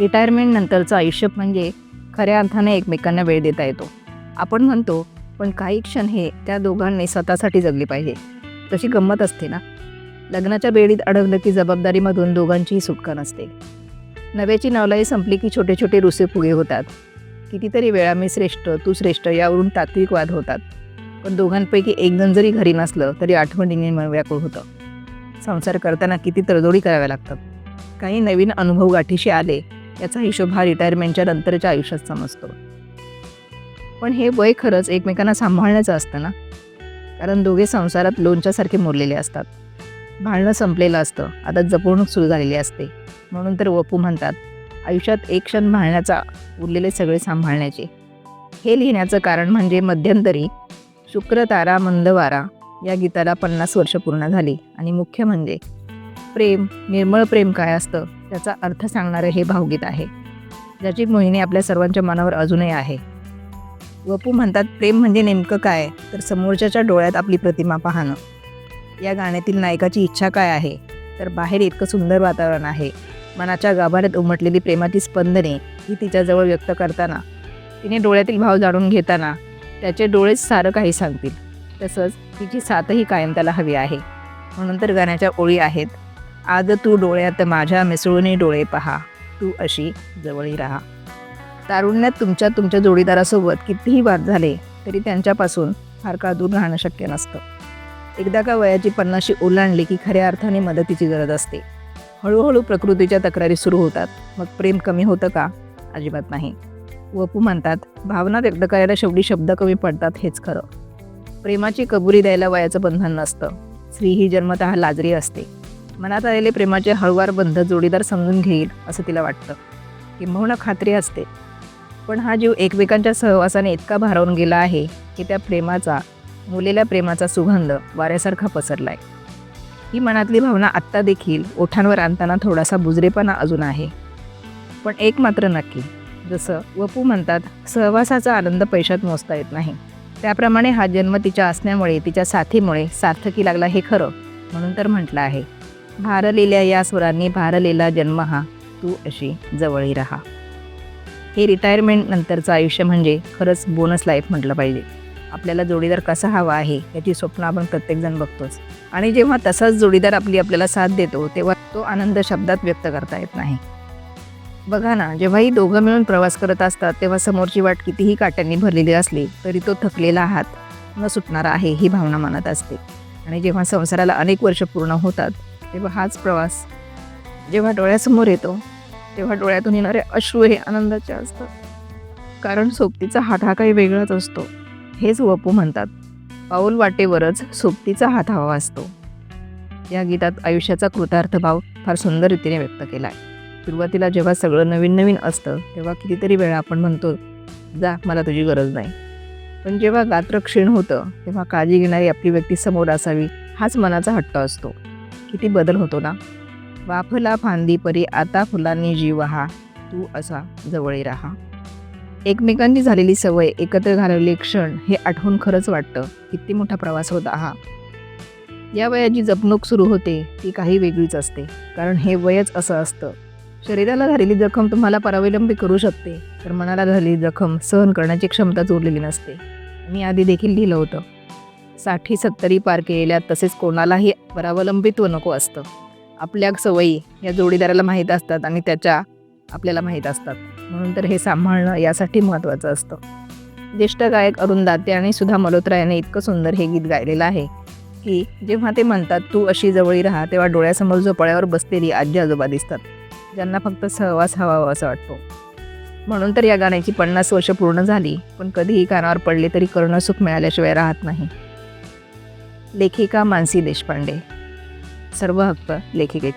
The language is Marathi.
रिटायरमेंट नंतरचं आयुष्य म्हणजे खऱ्या अर्थाने एकमेकांना वेळ देता येतो. आपण म्हणतो पण काही क्षण हे त्या दोघांनी स्वतःसाठी जगली पाहिजे. तशी गंमत असते ना? लग्नाच्या बेडीत अडकलं की जबाबदारीमधून दोघांचीही सुटका नसते. नव्याची नवलाई संपली की छोटे छोटे रुसे फुगे होतात. कितीतरी वेळा मी श्रेष्ठ तू श्रेष्ठ यावरून तात्विक वाद होतात. पण दोघांपैकी एकजण जरी घरी नसलं तरी आठवणीने मन व्याकुळ होतं. संसार करताना किती तडजोडी कराव्या लागतात. काही नवीन अनुभव गाठीशी आले याचा हिशोब हा रिटायरमेंटच्या नंतरच्या आयुष्यात समजतो. पण हे वय खरंच एकमेकांना सांभाळण्याचं असतं ना? कारण दोघे संसारात लोणच्यासारखे मुरलेले असतात. भांडणं संपलेलं असतं. आता जपवणूक सुरू झालेली असते. म्हणून तर वपू म्हणतात आयुष्यात एक क्षण भाळण्याचा उरलेले सगळे सांभाळण्याचे. हे लिहिण्याचं कारण म्हणजे मध्यंतरी शुक्र तारा मंदवारा या गीताला पन्नास वर्ष पूर्ण झाली. आणि मुख्य म्हणजे प्रेम निर्मळ प्रेम काय असतं? त्याचा अर्थ सांगणारं हे भावगीत आहे ज्याची मोहिनी आपल्या सर्वांच्या मनावर अजूनही आहे. वपू म्हणतात प्रेम म्हणजे नेमकं काय? तर समोरच्याच्या डोळ्यात आपली प्रतिमा पाहणं. या गाण्यातील नायकाची इच्छा काय आहे? तर बाहेर इतकं सुंदर वातावरण आहे. मनाच्या गाभाऱ्यात उमटलेली प्रेमाची स्पंदने ही तिच्याजवळ व्यक्त करताना तिने डोळ्यातील भाव जाणून घेताना त्याचे डोळेच सारं काही सांगतील. तसंच तिची साथही कायम त्याला हवी आहे. म्हणून तर गाण्याच्या ओळी आहेत आज तू डोळ्यात माझ्या मिसळून डोळे पहा. तू अशी जवळी राहा. तारुण्यात तुमच्या तुमच्या जोडीदारासोबत कितीही वाद झाले तरी त्यांच्यापासून फार काळ दूर राहणं शक्य नसतं. एकदा का वयाची पन्नाशी ओलांडली की खऱ्या अर्थाने मदतीची गरज असते. हळूहळू प्रकृतीच्या तक्रारी सुरू होतात. मग प्रेम कमी होतं का? अजिबात नाही. वपू म्हणतात भावना व्यक्त करायला शेवटी शब्द कमी पडतात हेच खरं. प्रेमाची कबुली द्यायला वयाचं बंधन नसतं. स्त्री ही जन्मतः लाजरी असते. मनात आलेले प्रेमाचे हळूवार बंध जोडीदार समजून घेईल असं तिला वाटतं. किंबहुना खात्री असते. पण हा जीव एकमेकांच्या सहवासाने इतका भारावून गेला आहे की त्या प्रेमाचा मुलेल्या प्रेमाचा सुगंध वाऱ्यासारखा पसरलाय. ही मनातली भावना आत्ता देखील ओठांवर आणताना थोडासा बुजरेपणा अजून आहे. पण एक मात्र नक्की जसं वपू म्हणतात सहवासाचा आनंद पैशात मोजता येत नाही. त्याप्रमाणे हा जन्म तिच्या असण्यामुळे तिच्या साथीमुळे सार्थकी लागला हे खरं म्हणून तर म्हटलं आहे. भारलेल्या या स्वरांनी भारलेला जन्म हा. तू अशी जवळी राहा. हे रिटायरमेंट नंतरचं आयुष्य म्हणजे खरंच बोनस लाईफ म्हटलं पाहिजे. आपल्याला जोडीदार कसा हवा आहे याची स्वप्न आपण प्रत्येकजण बघतोच. आणि जेव्हा तसाच जोडीदार आपली आपल्याला साथ देतो तेव्हा तो आनंद शब्दात व्यक्त करता येत नाही. बघा ना जेव्हाही दोघं मिळून प्रवास करत असतात तेव्हा समोरची वाट कितीही काट्यांनी भरलेली असली तरी तो थकलेला हात न सुटणारा आहे ही भावना मनात असते. आणि जेव्हा संसाराला अनेक वर्ष पूर्ण होतात तेव्हा हाच प्रवास जेव्हा डोळ्यासमोर येतो तेव्हा डोळ्यातून येणारे अश्रू हे आनंदाचे असतात. कारण सोबतीचा हात हा काही वेगळाच असतो हेच वपू म्हणतात. पाऊल वाटेवरच सोबतीचा हात हवा असतो या गीतात आयुष्याचा कृतार्थ भाव फार सुंदर रीतीने व्यक्त केला आहे सुरुवातीला जेव्हा सगळं नवीन नवीन असतं तेव्हा कितीतरी वेळा आपण म्हणतो जा मला तुझी गरज नाही. पण जेव्हा गात्र क्षीण होतं तेव्हा काळजी घेणारी आपली व्यक्ती समोर असावी हाच मनाचा हट्ट असतो. किती बदल होतो ना. वाफला फांदी परी आता फुलांनी जीव हा तू असा जवळी राहा. एकमेकांनी झालेली सवय एकत्र घालवले क्षण हे आठवून खरंच वाटतं. किती मोठा प्रवास होता हा. या वयाची जपणूक सुरू होते ती काही वेगळीच असते. कारण हे वयच असं असतं. शरीराला झालेली जखम तुम्हाला परावलंबी करू शकते. तर मनाला झालेली जखम सहन करण्याची क्षमता जोडलेली नसते. मी आधी देखील लिहिलं होतं. साठी सत्तरी पार केलेल्या तसेच कोणालाही परावलंबित्व नको असतं. आपल्या सवयी या जोडीदाराला माहीत असतात आणि त्याच्या आपल्याला माहीत असतात. म्हणून तर हे सांभाळणं यासाठी महत्त्वाचं असतं. ज्येष्ठ गायक अरुण दाते आणि सुधा मल्होत्रा याने इतकं सुंदर हे गीत गायलेलं आहे की जेव्हा ते म्हणतात तू अशी जवळी राहा तेव्हा डोळ्यासमोर झोपाळ्यावर बसलेली आजी आजोबा दिसतात. ज्यांना फक्त सहवास हवा असा वाटतो. म्हणून तर या गाण्याची पन्नास वर्ष पूर्ण झाली पण कधीही कानावर पडले तरी करणं सुख मिळाल्याशिवाय राहत नाही. लेखिका मानसी देशपांडे. सर्व हक्क लेखिकेत.